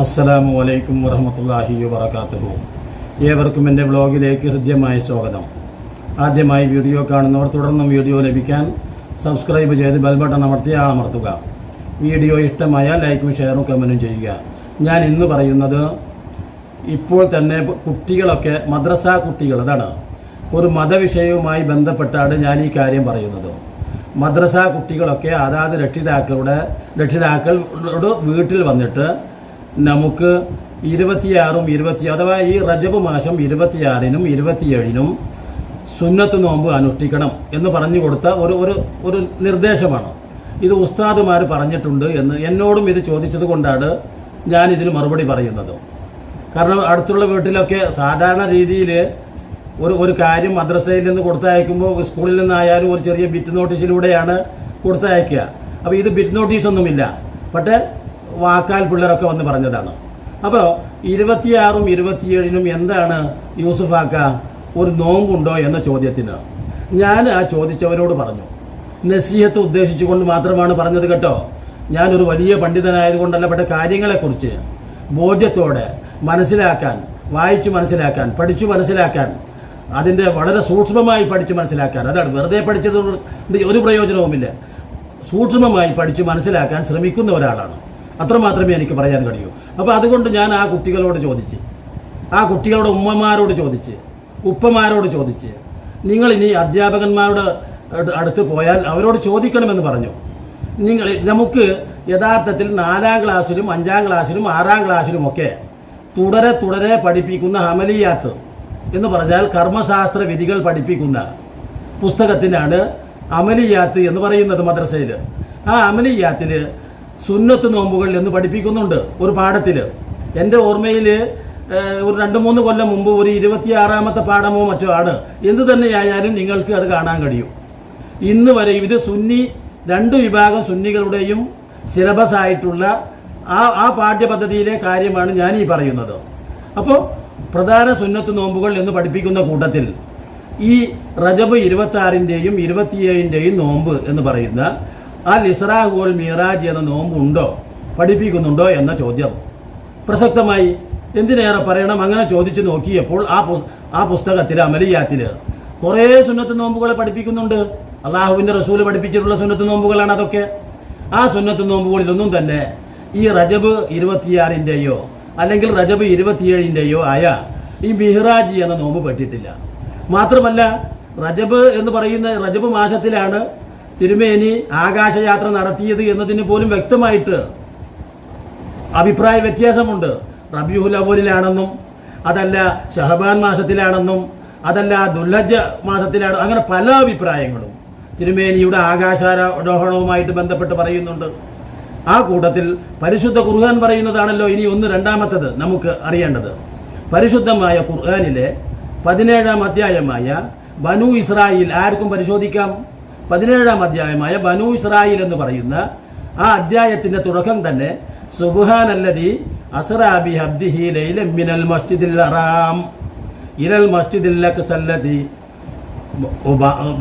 അസ്സലാമു അലൈക്കും വറഹമത്തല്ലാഹി വാത്തു ഏവർക്കും എന്റെ വ്ളോഗിലേക്ക് ഹൃദ്യമായ സ്വാഗതം. ആദ്യമായി വീഡിയോ കാണുന്നവർ തുടർന്നും വീഡിയോ ലഭിക്കാൻ സബ്സ്ക്രൈബ് ചെയ്ത് ബെൽ ബട്ടൺ അമർത്തി അമർത്തുക. വീഡിയോ ഇഷ്ടമായാൽ ലൈക്കും ഷെയറും കമന്റും ചെയ്യുക. ഞാൻ ഇന്ന് പറയുന്നത് ഇപ്പോൾ തന്നെ കുട്ടികളൊക്കെ മദ്രസ കുട്ടികൾ അതാണ്. ഒരു മതവിഷയവുമായി ബന്ധപ്പെട്ടാണ് ഞാൻ ഈ കാര്യം പറയുന്നത്. മദ്രസ കുട്ടികളൊക്കെ അതാത് രക്ഷിതാക്കളുടെ രക്ഷിതാക്കളോട് വീട്ടിൽ വന്നിട്ട് നമുക്ക് ഇരുപത്തിയാറും ഇരുപത്തി അഥവാ ഈ റജബ് മാസം ഇരുപത്തിയാറിനും ഇരുപത്തിയേഴിനും സുന്നത്ത് നോമ്പ് അനുഷ്ഠിക്കണം എന്ന് പറഞ്ഞു കൊടുത്ത ഒരു ഒരു ഒരു നിർദ്ദേശമാണ്. ഇത് ഉസ്താദുമാർ പറഞ്ഞിട്ടുണ്ട് എന്ന് എന്നോടും ഇത് ചോദിച്ചത് കൊണ്ടാണ് ഞാൻ ഇതിന് മറുപടി പറയുന്നത്. കാരണം അടുത്തുള്ള വീട്ടിലൊക്കെ സാധാരണ രീതിയിൽ ഒരു ഒരു കാര്യം മദ്രസയിൽ നിന്ന് കൊടുത്തയക്കുമ്പോൾ സ്കൂളിൽ നിന്നായാലും ഒരു ചെറിയ ബിറ്റ് നോട്ടീസിലൂടെയാണ് കൊടുത്തയക്കുക. അപ്പോൾ ഇത് ബിറ്റ് നോട്ടീസൊന്നുമില്ല. പക്ഷേ വാക്കാൽ പിള്ളേരൊക്കെ വന്ന് പറഞ്ഞതാണ്. അപ്പോൾ ഇരുപത്തിയാറും ഇരുപത്തിയേഴിനും എന്താണ് യൂസുഫ് ആക്ക ഒരു നോമ്പുണ്ടോ എന്ന ചോദ്യത്തിന്? ഞാൻ ആ ചോദിച്ചവരോട് പറഞ്ഞു. നസീഹത്ത് ഉദ്ദേശിച്ചുകൊണ്ട് മാത്രമാണ് പറഞ്ഞത് കേട്ടോ. ഞാനൊരു വലിയ പണ്ഡിതനായതുകൊണ്ടല്ല പെട്ട കാര്യങ്ങളെക്കുറിച്ച് ബോധ്യത്തോടെ മനസ്സിലാക്കാൻ വായിച്ചു മനസ്സിലാക്കാൻ പഠിച്ചു മനസ്സിലാക്കാൻ അതിന്റെ വളരെ സൂക്ഷ്മമായി പഠിച്ച് മനസ്സിലാക്കാൻ അതാണ് വെറുതെ പഠിച്ചത് ഒരു പ്രയോജനവുമില്ല. സൂക്ഷ്മമായി പഠിച്ച് മനസ്സിലാക്കാൻ ശ്രമിക്കുന്ന ഒരാളാണ്. അത്രമാത്രമേ എനിക്ക് പറയാൻ കഴിയൂ. അപ്പോൾ അതുകൊണ്ട് ഞാൻ ആ കുട്ടികളോട് ചോദിച്ച് ആ കുട്ടികളുടെ ഉമ്മമാരോട് ചോദിച്ച് ഉപ്പമാരോട് ചോദിച്ച് നിങ്ങൾ ഇനി അധ്യാപകന്മാരുടെ അടുത്ത് പോയാൽ അവരോട് ചോദിക്കണമെന്ന് പറഞ്ഞു. നിങ്ങൾ നമുക്ക് യഥാർത്ഥത്തിൽ നാലാം ക്ലാസ്സിലും അഞ്ചാം ക്ലാസ്സിലും ആറാം ക്ലാസ്സിലും ഒക്കെ തുടരെ തുടരെ പഠിപ്പിക്കുന്ന അമലിയാത്ത് എന്ന് പറഞ്ഞാൽ കർമ്മശാസ്ത്ര വിധികൾ പഠിപ്പിക്കുന്ന പുസ്തകത്തിനാണ് അമലിയാത്ത് എന്ന് പറയുന്നത് മദ്രസയിൽ ആ അമലിയാത്തിൽ സുന്നത്ത് നോമ്പുകൾ എന്ന് പഠിപ്പിക്കുന്നുണ്ട് ഒരു പാഠത്തിൽ. എന്റെ ഓർമ്മയിൽ ഒരു രണ്ട് മൂന്ന് കൊല്ലം മുമ്പ് ഒരു ഇരുപത്തിയാറാമത്തെ പാഠമോ മറ്റോ ആണ്. എന്ത് തന്നെയായാലും നിങ്ങൾക്ക് അത് കാണാൻ കഴിയും. ഇന്ന് വരെ ഇത് സുന്നി രണ്ട് വിഭാഗം സുന്നികളുടെയും സിലബസ് ആയിട്ടുള്ള ആ ആ പാഠ്യപദ്ധതിയിലെ കാര്യമാണ് ഞാൻ ഈ പറയുന്നത്. അപ്പോൾ പ്രധാന സുന്നത്ത് നോമ്പുകൾ എന്ന് പഠിപ്പിക്കുന്ന കൂട്ടത്തിൽ ഈ റജബ് ഇരുപത്തി ആറിന്റെയും ഇരുപത്തിയേഴിന്റെയും നോമ്പ് എന്ന് പറയുന്ന ആ ലിസ്രാഹുൽ മീറാജ് എന്ന നോമ്പ് ഉണ്ടോ പഠിപ്പിക്കുന്നുണ്ടോ എന്ന ചോദ്യം. പ്രസക്തമായി എന്തിനേറെ പറയണം? അങ്ങനെ ചോദിച്ചു നോക്കിയപ്പോൾ ആ ആ പുസ്തകത്തിൽ അമലിയാത്തിൽ കുറേ സുന്നത്ത് നോമ്പുകളെ പഠിപ്പിക്കുന്നുണ്ട്. അള്ളാഹുവിന്റെ റസൂൽ പഠിപ്പിച്ചിട്ടുള്ള സുന്നത്ത് നോമ്പുകളാണ് അതൊക്കെ. ആ സുന്നത്ത് നോമ്പുകളിലൊന്നും തന്നെ ഈ റജബ് ഇരുപത്തിയാറിന്റെയോ അല്ലെങ്കിൽ റജബ് ഇരുപത്തിയേഴിന്റെയോ ആയ ഈ മിഹ്റാജ് എന്ന നോമ്പ് പെട്ടിട്ടില്ല. മാത്രമല്ല റജബ് എന്ന് പറയുന്ന റജബ് മാസത്തിലാണ് തിരുമേനി ആകാശയാത്ര നടത്തിയത് എന്നതിന് പോലും വ്യക്തമായിട്ട് അഭിപ്രായ വ്യത്യാസമുണ്ട്. റബിയുൽ അവലിലാണെന്നും അതല്ല ഷഹബാൻ മാസത്തിലാണെന്നും അതല്ല ദുല്ലജ മാസത്തിലാണ് അങ്ങനെ പല അഭിപ്രായങ്ങളും തിരുമേനിയുടെ ആകാശാരോഹണവുമായിട്ട് ബന്ധപ്പെട്ട് പറയുന്നുണ്ട്. ആ കൂട്ടത്തിൽ പരിശുദ്ധ ഖുർആൻ പറയുന്നതാണല്ലോ ഇനി ഒന്ന് രണ്ടാമത്തത് നമുക്ക് അറിയേണ്ടത്. പരിശുദ്ധമായ ഖുർആനിലെ പതിനേഴാം അധ്യായമായ ബനു ഇസ്രായേൽ ആർക്കും പരിശോധിക്കാം? പതിനേഴാം അധ്യായമായ ബനു ഇസ്രായിൽ എന്ന് പറയുന്ന ആ അധ്യായത്തിന്റെ തുടക്കം തന്നെ സുബുഹാനല്ലതി അസറാബി ഹബ്ദിഹി ലൈല മിനൽ മസ്ജിദിൽ അറാം. ഇരൽ മസ്ജിദിൽ സല്ലതി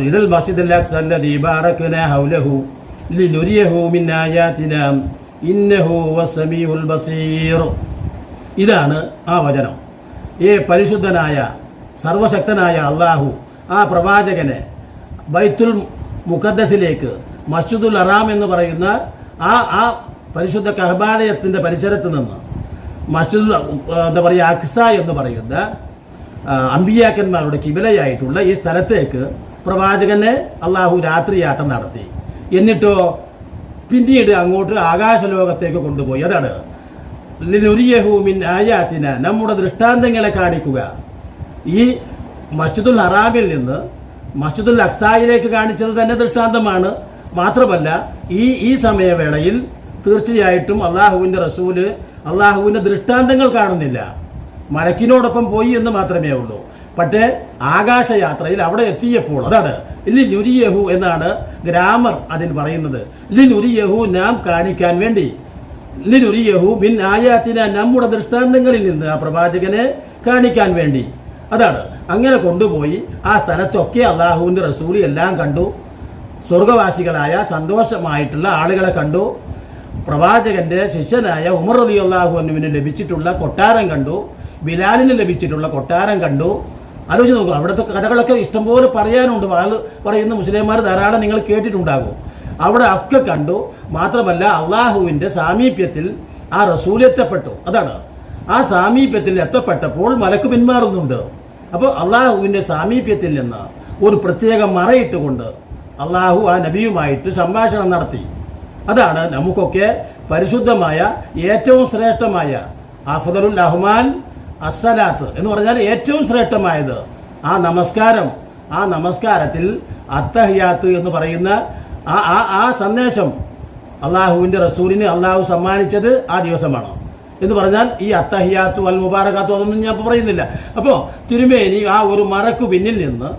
ഇരൽ മസ്ജിദിൽ സല്ലതി ബാറക്കന ഹൗലഹു ഇന്നഹു വസമീഉൽ ബസീർ. ഇതാണ് ആ വചനം. ഏ പരിശുദ്ധനായ സർവശക്തനായ അള്ളാഹു ആ പ്രവാചകനെ ബൈത്തുൽ മുഖദ്ദസിലേക്ക് മസ്ജിദുൽ അറാം എന്ന് പറയുന്ന ആ ആ പരിശുദ്ധ കഹബാലയത്തിന്റെ പരിസരത്ത് നിന്ന് മസ്ജിദുൽ എന്താ പറയുക അക്സ എന്ന് പറയുന്ന അമ്പിയാക്കന്മാരുടെ കിബിലയായിട്ടുള്ള ഈ സ്ഥലത്തേക്ക് പ്രവാചകനെ അള്ളാഹു രാത്രി യാത്ര നടത്തി. എന്നിട്ടോ പിന്നീട് അങ്ങോട്ട് ആകാശലോകത്തേക്ക് കൊണ്ടുപോയി. അതാണ്. ലിനുരിയഹൂമിൻ ആയാത്തിന. നമ്മുടെ ദൃഷ്ടാന്തങ്ങളെ കാണിക്കുക. ഈ മസ്ജിദുൽ ഹറാമിൽ നിന്ന് മസ്ജിദുൽ അക്സായിലേക്ക് കാണിച്ചത് തന്നെ ദൃഷ്ടാന്തമാണ്. മാത്രമല്ല ഈ ഈ സമയവേളയിൽ തീർച്ചയായിട്ടും അള്ളാഹുവിന്റെ റസൂൽ അള്ളാഹുവിന്റെ ദൃഷ്ടാന്തങ്ങൾ കാണുന്നില്ല. മലക്കിനോടൊപ്പം പോയി എന്ന് മാത്രമേ ഉള്ളൂ. പക്ഷേ ആകാശയാത്രയിൽ അവിടെ എത്തിയപ്പോൾ അതാണ് ലി നുരിയഹു എന്നാണ് ഗ്രാമർ അതിൽ പറയുന്നത്. ലി നുരിയഹു നാം കാണിക്കാൻ വേണ്ടി. ലിനുരിയഹു ബിൻ ആയാത്തിന നമ്മുടെ ദൃഷ്ടാന്തങ്ങളിൽ നിന്ന് ആ പ്രവാചകനെ കാണിക്കാൻ വേണ്ടി. അതാണ്. അങ്ങനെ കൊണ്ടുപോയി ആ സ്ഥലത്തൊക്കെ അള്ളാഹുവിന്റെ റസൂൽ എല്ലാം കണ്ടു. സ്വർഗവാസികളായ സന്തോഷമായിട്ടുള്ള ആളുകളെ കണ്ടു. പ്രവാചകന്റെ ശിഷ്യനായ ഉമർ റബി അള്ളാഹു അനുവിന് ലഭിച്ചിട്ടുള്ള കൊട്ടാരം കണ്ടു. ബിലാലിന് ലഭിച്ചിട്ടുള്ള കൊട്ടാരം കണ്ടു. ആലോചിച്ച് നോക്കൂ അവിടുത്തെ കഥകളൊക്കെ ഇഷ്ടംപോലെ പറയാനുണ്ട്. വാൾ പറയുന്ന മുസ്ലിംമാർ ധാരാളം നിങ്ങൾ കേട്ടിട്ടുണ്ടാകും. അവിടെ ഒക്കെ കണ്ടു. മാത്രമല്ല അള്ളാഹുവിന്റെ സാമീപ്യത്തിൽ ആ റസൂൽ എത്തപ്പെട്ടു. അതാണ്. ആ സാമീപ്യത്തിൽ എത്തപ്പെട്ടപ്പോൾ മലക്ക് പിന്മാറുന്നുണ്ട്. അപ്പോൾ അള്ളാഹുവിന്റെ സാമീപ്യത്തിൽ നിന്ന് ഒരു പ്രത്യേക മറയിട്ടുകൊണ്ട് അള്ളാഹു ആ നബിയുമായിട്ട് സംഭാഷണം നടത്തി. അതാണ് നമുക്കൊക്കെ പരിശുദ്ധമായ ഏറ്റവും ശ്രേഷ്ഠമായ അഫദലുൽ അഹ്മാൻ അസ്സലാത്ത് എന്ന് പറഞ്ഞാൽ ഏറ്റവും ശ്രേഷ്ഠമായത് ആ നമസ്കാരം ആ നമസ്കാരത്തിൽ അത്തഹിയാത്ത് എന്ന് പറയുന്ന ആ ആ സന്ദേശം അള്ളാഹുവിന്റെ റസൂലിന് അള്ളാഹു സമ്മാനിച്ചത് ആ ദിവസമാണ്. എന്ന് പറഞ്ഞാൽ ഈ അത്തഹിയാത്തു അൽ മുബാറക്കാത്തു അതൊന്നും ഞാൻ ഇപ്പോൾ പറയുന്നില്ല. അപ്പോൾ തിരുമേനി ആ ഒരു മറക്കു പിന്നിൽ നിന്ന്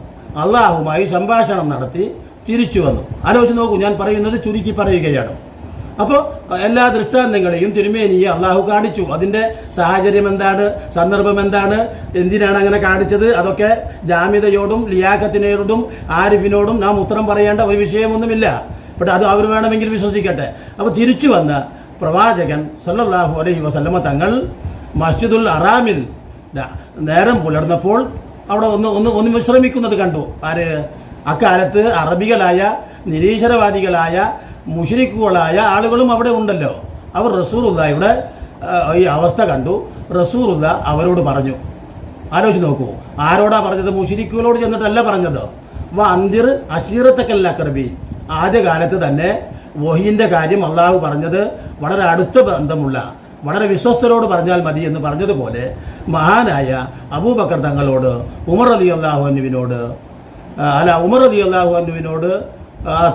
അള്ളാഹുമായി സംഭാഷണം നടത്തി തിരിച്ചു വന്നു. ആലോചിച്ച് നോക്കൂ ഞാൻ പറയുന്നത് ചുരുക്കി പറയുകയാണ്. അപ്പോൾ എല്ലാ ദൃഷ്ടാന്തങ്ങളെയും തിരുമേനിയെ അള്ളാഹു കാണിച്ചു. അതിന്റെ സാഹചര്യം എന്താണ്? സന്ദർഭം എന്താണ്? എന്തിനാണ് അങ്ങനെ കാണിച്ചത്? അതൊക്കെ ജാമ്യതയോടും ലിയാഖത്തിനോടും ആരിഫിനോടും നാം ഉത്തരം പറയേണ്ട ഒരു വിഷയമൊന്നുമില്ല. ബട്ട് അത് അവർ വേണമെങ്കിൽ വിശ്വസിക്കട്ടെ. അപ്പോൾ തിരിച്ചു വന്ന പ്രവാചകൻ സല്ലല്ലാഹു അലൈഹി വസല്ലമ തങ്ങൾ മസ്ജിദുൽ അറാമിൽ നേരം പുലർന്നപ്പോൾ അവിടെ ഒന്ന് ഒന്ന് ഒന്ന് വിശ്രമിക്കുന്നത് കണ്ടു. ആര്? അക്കാലത്ത് അറബികളായ നിരീശ്വരവാദികളായ മുഷരിക്കുകളായ ആളുകളും അവിടെ ഉണ്ടല്ലോ. അവർ റസൂറുല്ലായുടെ ഈ അവസ്ഥ കണ്ടു. റസൂറുല്ല അവരോട് പറഞ്ഞു ആലോചിച്ച് നോക്കൂ. ആരോടാ പറഞ്ഞത്? മുഷിരിക്കുകളോട് ചെന്നിട്ടല്ല പറഞ്ഞത്. വ അന്തിർ അഷീറത്തക്കല്ല കർബി ആദ്യകാലത്ത് തന്നെ വഹീന്റെ കാര്യം അള്ളാഹു പറഞ്ഞത് വളരെ അടുത്ത ബന്ധമുള്ള വളരെ വിശ്വസ്തരോട് പറഞ്ഞാൽ മതി എന്ന് പറഞ്ഞതുപോലെ മഹാനായ അബൂബക്കർ തങ്ങളോട് ഉമർ അലി അള്ളാഹു അനുവിനോട് അല്ല ഉമർ അലി അള്ളാഹു അനുവിനോട്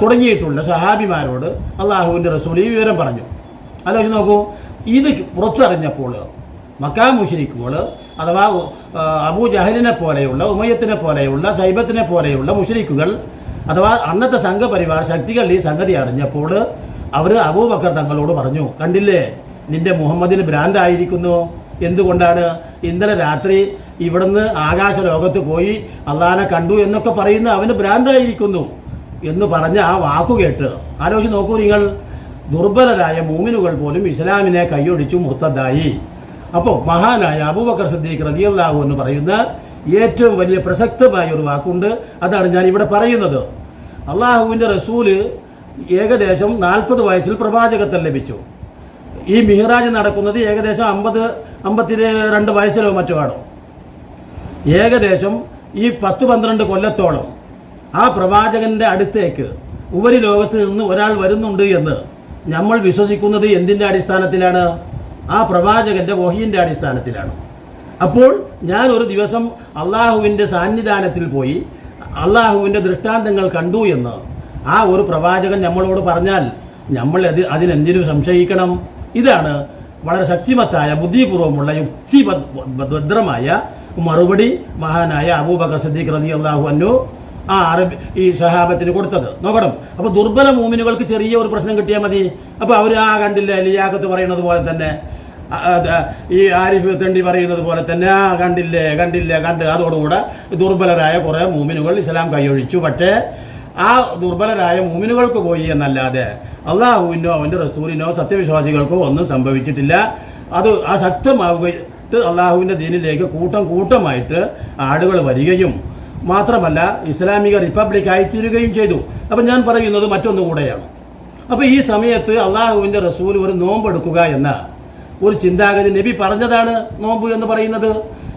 തുടങ്ങിയിട്ടുള്ള സഹാബിമാരോട് അള്ളാഹുവിന്റെ റസൂൽ ഈ വിവരം പറഞ്ഞു. ആലോചിച്ച് നോക്കൂ ഇത് പുറത്തറിഞ്ഞപ്പോൾ മക്കാ മുഷരിക്കുകൾ അഥവാ അബൂ ജഹലിനെ പോലെയുള്ള ഉമയത്തിനെ പോലെയുള്ള സൈബത്തിനെ പോലെയുള്ള മുഷരിക്കുകൾ അഥവാ അന്നത്തെ സംഘപരിവാർ ശക്തികൾ ഈ സംഗതി അറിഞ്ഞപ്പോൾ അവർ അബൂബക്കർ തങ്ങളോട് പറഞ്ഞു കണ്ടില്ലേ നിന്റെ മുഹമ്മദിന് ഭ്രാന്തായിരിക്കുന്നു. എന്തുകൊണ്ടാണ്? ഇന്നലെ രാത്രി ഇവിടുന്ന് ആകാശ ലോകത്ത് പോയി അള്ളാനെ കണ്ടു എന്നൊക്കെ പറയുന്ന അവന് ഭ്രാന്തായിരിക്കുന്നു. എന്ന് പറഞ്ഞ ആ വാക്കു കേട്ട് ആലോചിച്ച് നോക്കൂ നിങ്ങൾ ദുർബലരായ മൂമിനുകൾ പോലും ഇസ്ലാമിനെ കൈയൊഴിച്ചു മുർത്തതായി അപ്പോൾ മഹാനായ അബൂബക്കർ സിദ്ദീഖ് റതിയല്ലാഹു എന്ന് പറയുന്ന ഏറ്റവും വലിയ പ്രസക്തമായ ഒരു വാക്കുണ്ട്. അതാണ് ഞാൻ ഇവിടെ പറയുന്നത്. അള്ളാഹുവിന്റെ റസൂൽ ഏകദേശം നാൽപ്പത് വയസ്സിൽ പ്രവാചകത്വം ലഭിച്ചു. ഈ മിഹ്റാജ് നടക്കുന്നത് ഏകദേശം അമ്പത് അമ്പത്തി രണ്ട് വയസ്സിലോ മറ്റോ ആണോ? ഏകദേശം ഈ പത്ത് പന്ത്രണ്ട് കൊല്ലത്തോളം ആ പ്രവാചകന്റെ അടുത്തേക്ക് ഉപരി ലോകത്ത് നിന്ന് ഒരാൾ വരുന്നുണ്ട് എന്ന് നമ്മൾ വിശ്വസിക്കുന്നത് എന്തിന്റെ അടിസ്ഥാനത്തിലാണ്? ആ പ്രവാചകന്റെ വഹീന്റെ അടിസ്ഥാനത്തിലാണ്. അപ്പോൾ ഞാൻ ഒരു ദിവസം അള്ളാഹുവിന്റെ സാന്നിധാനത്തിൽ പോയി അള്ളാഹുവിന്റെ ദൃഷ്ടാന്തങ്ങൾ കണ്ടു എന്ന് ആ ഒരു പ്രവാചകൻ നമ്മളോട് പറഞ്ഞാൽ നമ്മൾ അത് അതിനെന്തിനു സംശയിക്കണം? ഇതാണ് വളരെ ശക്തിമത്തായ ബുദ്ധിപൂർവമുള്ള യുക്തിഭദ്രമായ മറുപടി മഹാനായ അബൂബക്കർ സദ്ദീഖ് റതി അള്ളാഹു അന്നു ആ അറബി ഈ സഹാബത്തിന് കൊടുത്തത്. നോക്കണം. അപ്പോൾ ദുർബല മൂമിനുകൾക്ക് ചെറിയ ഒരു പ്രശ്നം കിട്ടിയാൽ മതി. അപ്പോൾ അവർ ആ കണ്ടില്ല ലിയാക്കത്ത് പറയുന്നത് പോലെ തന്നെ. ഈ ആരിഫ് തണ്ടി പറയുന്നത് പോലെ തന്നെ ആ കണ്ടില്ലേ കണ്ടില്ലേ കണ്ട്. അതോടുകൂടെ ദുർബലരായ കുറേ മൂമിനുകൾ ഇസ്ലാം കൈയൊഴിച്ചു. പക്ഷേ ആ ദുർബലരായ മൂമിനുകൾക്ക് പോയി എന്നല്ലാതെ അള്ളാഹുവിനോ അവന്റെ റസൂലിനോ സത്യവിശ്വാസികൾക്കോ ഒന്നും സംഭവിച്ചിട്ടില്ല. അത് ആ ശക്തമാവുക അള്ളാഹുവിന്റെ ദീനിലേക്ക് കൂട്ടം കൂട്ടമായിട്ട് ആളുകൾ വരികയും മാത്രമല്ല ഇസ്ലാമിക റിപ്പബ്ലിക് ആയിത്തീരുകയും ചെയ്തു. അപ്പം ഞാൻ പറയുന്നത് മറ്റൊന്നുകൂടെയാണ്. അപ്പോൾ ഈ സമയത്ത് അള്ളാഹുവിന്റെ റസൂൽ ഒരു നോമ്പെടുക്കുക എന്ന ഒരു ചിന്താഗതി. നബി പറഞ്ഞതാണ് നോമ്പ് എന്ന് പറയുന്നത്.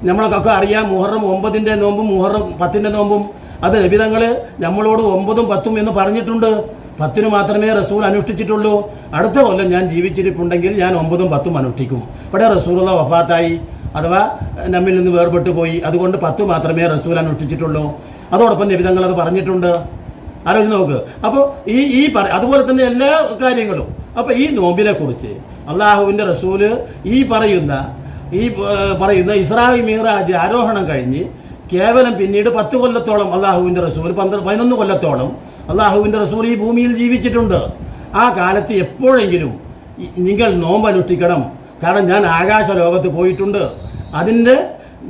നമ്മളൊക്കെ അറിയാം മുഹറം ഒമ്പതിന്റെ നോമ്പും മുഹറം പത്തിന്റെ നോമ്പും. അത് നബി തങ്ങൾ നമ്മളോട് ഒമ്പതും പത്തും എന്ന് പറഞ്ഞിട്ടുണ്ട്. പത്തിനു മാത്രമേ റസൂൽ അനുഷ്ഠിച്ചിട്ടുള്ളൂ. അടുത്ത കൊല്ലം ഞാൻ ജീവിച്ചിരിപ്പുണ്ടെങ്കിൽ ഞാൻ ഒമ്പതും പത്തും അനുഷ്ഠിക്കും. ഇവിടെ റസൂറുള്ള വഫാത്തായി. അഥവാ നമ്മിൽ നിന്ന് വേർപെട്ടു പോയി. അതുകൊണ്ട് പത്ത് മാത്രമേ റസൂൽ അനുഷ്ഠിച്ചിട്ടുള്ളൂ. അതോടൊപ്പം നബി തങ്ങൾ അത് പറഞ്ഞിട്ടുണ്ട്. ആലോചിച്ച് നോക്ക്. അപ്പോൾ ഈ ഈ അതുപോലെ തന്നെ എല്ലാ കാര്യങ്ങളും. അപ്പോൾ ഈ നോമ്പിനെ കുറിച്ച് അള്ളാഹുവിന്റെ റസൂൽ ഈ പറയുന്ന ഈ പറയുന്ന ഇസ്രാഹി മീറാജ് ആരോഹണം കഴിഞ്ഞ് കേവലം പിന്നീട് പത്ത് കൊല്ലത്തോളം അള്ളാഹുവിന്റെ റസൂൽ പന്ത്രണ്ട് പതിനൊന്ന് കൊല്ലത്തോളം അള്ളാഹുവിന്റെ റസൂൽ ഈ ഭൂമിയിൽ ജീവിച്ചിട്ടുണ്ട്. ആ കാലത്ത് എപ്പോഴെങ്കിലും നിങ്ങൾ നോമ്പ് അനുഷ്ഠിക്കണം കാരണം ഞാൻ ആകാശ ലോകത്ത് പോയിട്ടുണ്ട്. അതിന്റെ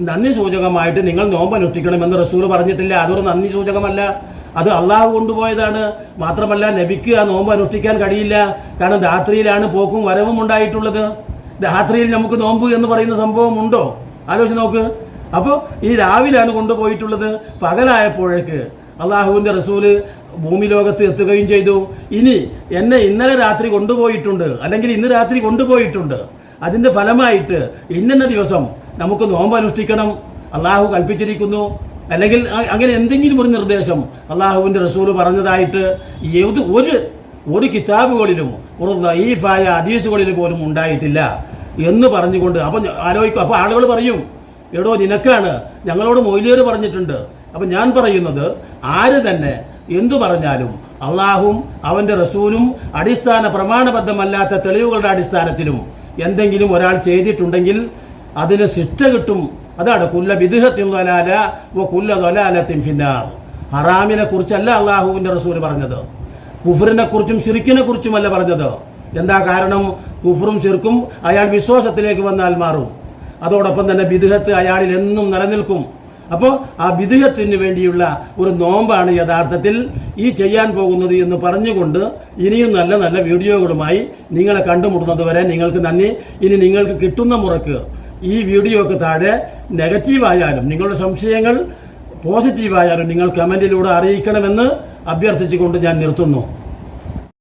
നന്ദി സൂചകമായിട്ട് നിങ്ങൾ നോമ്പ് അനുഷ്ഠിക്കണം എന്ന് റസൂൽ പറഞ്ഞിട്ടില്ല. അതൊരു നന്ദി സൂചകമല്ല. അത് അള്ളാഹു കൊണ്ടുപോയതാണ്. മാത്രമല്ല നബിക്ക് ആ നോമ്പ് അനുഷ്ഠിക്കാൻ കഴിയില്ല. കാരണം രാത്രിയിലാണ് പോക്കും വരവും ഉണ്ടായിട്ടുള്ളത്. രാത്രിയിൽ നമുക്ക് നോമ്പ് എന്ന് പറയുന്ന സംഭവം ഉണ്ടോ? ആലോചിച്ച് നോക്ക്. അപ്പോൾ ഈ രാവിലാണ് കൊണ്ടുപോയിട്ടുള്ളത്. പകലായപ്പോഴേക്ക് അള്ളാഹുവിന്റെ റസൂൽ ഭൂമി ലോകത്ത് എത്തുകയും ചെയ്തു. ഇനി എന്നെ ഇന്നലെ രാത്രി കൊണ്ടുപോയിട്ടുണ്ട്. അല്ലെങ്കിൽ ഇന്ന് രാത്രി കൊണ്ടുപോയിട്ടുണ്ട്. അതിന്റെ ഫലമായിട്ട് ഇന്ന ദിവസം നമുക്ക് നോമ്പ് അനുഷ്ഠിക്കണം. അള്ളാഹു കൽപ്പിച്ചിരിക്കുന്നു. അല്ലെങ്കിൽ അങ്ങനെ എന്തെങ്കിലും ഒരു നിർദ്ദേശം അള്ളാഹുവിന്റെ റസൂൽ പറഞ്ഞതായിട്ട് ഏത് ഒരു ഒരു കിതാബുകളിലും ഒരു ലൈഫായ അദീസുകളിൽ പോലും ഉണ്ടായിട്ടില്ല എന്ന് പറഞ്ഞുകൊണ്ട് അപ്പം ആലോചിക്കും. അപ്പോൾ ആളുകൾ പറയും എടോ നിനക്കാണ് ഞങ്ങളോട് മൊയ്ലിയർ പറഞ്ഞിട്ടുണ്ട്. അപ്പം ഞാൻ പറയുന്നത് ആര് തന്നെ എന്തു പറഞ്ഞാലും അള്ളാഹും അവന്റെ റസൂലും അടിസ്ഥാന പ്രമാണബദ്ധമല്ലാത്ത തെളിവുകളുടെ അടിസ്ഥാനത്തിലും എന്തെങ്കിലും ഒരാൾ ചെയ്തിട്ടുണ്ടെങ്കിൽ അതിന് ശിക്ഷ കിട്ടും അതാണ് കുല്ല വിദുഹത്തിൽ തൊലാല ഓ കുല്ല തൊലാലത്തിൻ ഫിന്നാർ. ഹറാമിനെ കുറിച്ചല്ല അള്ളാഹുവിന്റെ റസൂൽ പറഞ്ഞത്. കുഫറിനെ കുറിച്ചും ഷിർക്കിനെ കുറിച്ചുമല്ല പറഞ്ഞത്. എന്താ കാരണം? കുഫറും ഷിർക്കും അയാൾ വിശ്വാസത്തിലേക്ക് വന്നാൽ മാറും. അതോടൊപ്പം തന്നെ വിദുഹത്ത് അയാളിൽ എന്നും നിലനിൽക്കും. അപ്പോൾ ആ വിദുഹത്തിന് വേണ്ടിയുള്ള ഒരു നോമ്പാണ് യഥാർത്ഥത്തിൽ ഈ ചെയ്യാൻ പോകുന്നത് എന്ന് പറഞ്ഞുകൊണ്ട് ഇനിയും നല്ല നല്ല വീഡിയോകളുമായി നിങ്ങളെ കണ്ടുമുട്ടുന്നത് വരെ നിങ്ങൾക്ക് നന്ദി. ഇനി നിങ്ങൾക്ക് കിട്ടുന്ന മുറക്ക് ഈ വീഡിയോക്ക് താഴെ നെഗറ്റീവായാലും നിങ്ങളുടെ സംശയങ്ങൾ പോസിറ്റീവായാലും നിങ്ങൾ കമന്റിലൂടെ അറിയിക്കണമെന്ന് അഭ്യർത്ഥിച്ചുകൊണ്ട് ഞാൻ നിർത്തുന്നു.